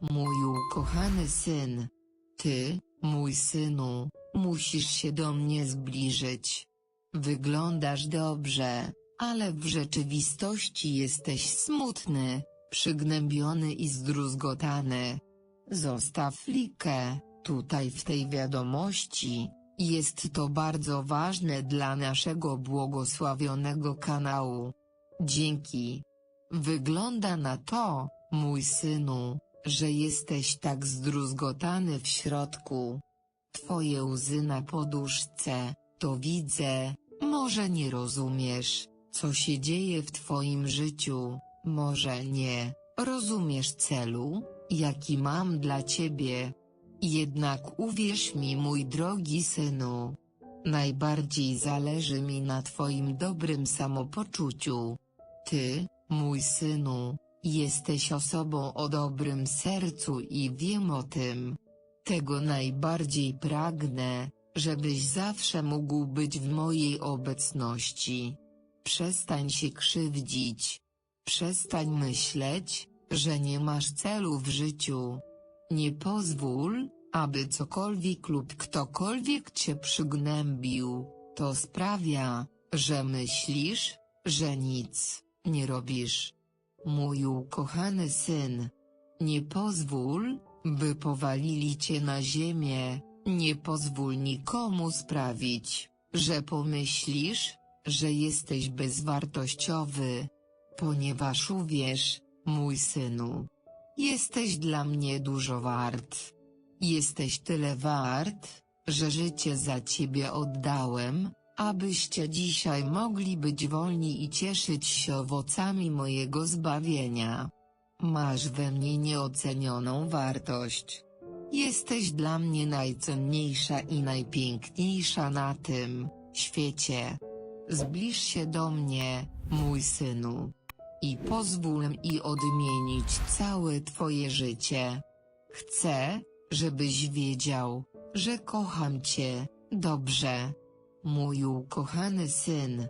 Mój ukochany syn. Ty, mój synu, musisz się do mnie zbliżyć. Wyglądasz dobrze, ale w rzeczywistości jesteś smutny, przygnębiony i zdruzgotany. Zostaw flikę, tutaj w tej wiadomości. Jest to bardzo ważne dla naszego błogosławionego kanału. Dzięki. Wygląda na to, mój synu, że jesteś tak zdruzgotany w środku. Twoje łzy na poduszce, to widzę, może nie rozumiesz, co się dzieje w twoim życiu, może nie, rozumiesz celu, jaki mam dla ciebie. Jednak uwierz mi mój drogi synu. Najbardziej zależy mi na twoim dobrym samopoczuciu. Ty, mój synu, jesteś osobą o dobrym sercu i wiem o tym. Tego najbardziej pragnę, żebyś zawsze mógł być w mojej obecności. Przestań się krzywdzić. Przestań myśleć, że nie masz celu w życiu. Nie pozwól, aby cokolwiek lub ktokolwiek cię przygnębił. To sprawia, że myślisz, że nic nie robisz. Mój ukochany syn. Nie pozwól, by powalili cię na ziemię, nie pozwól nikomu sprawić, że pomyślisz, że jesteś bezwartościowy. Ponieważ uwierz, mój synu, jesteś dla mnie dużo wart. Jesteś tyle wart, że życie za ciebie oddałem, abyście dzisiaj mogli być wolni i cieszyć się owocami mojego zbawienia. Masz we mnie nieocenioną wartość. Jesteś dla mnie najcenniejsza i najpiękniejsza na tym świecie. Zbliż się do mnie, mój synu. I pozwól mi odmienić całe twoje życie. Chcę, żebyś wiedział, że kocham cię, dobrze. Mój ukochany syn.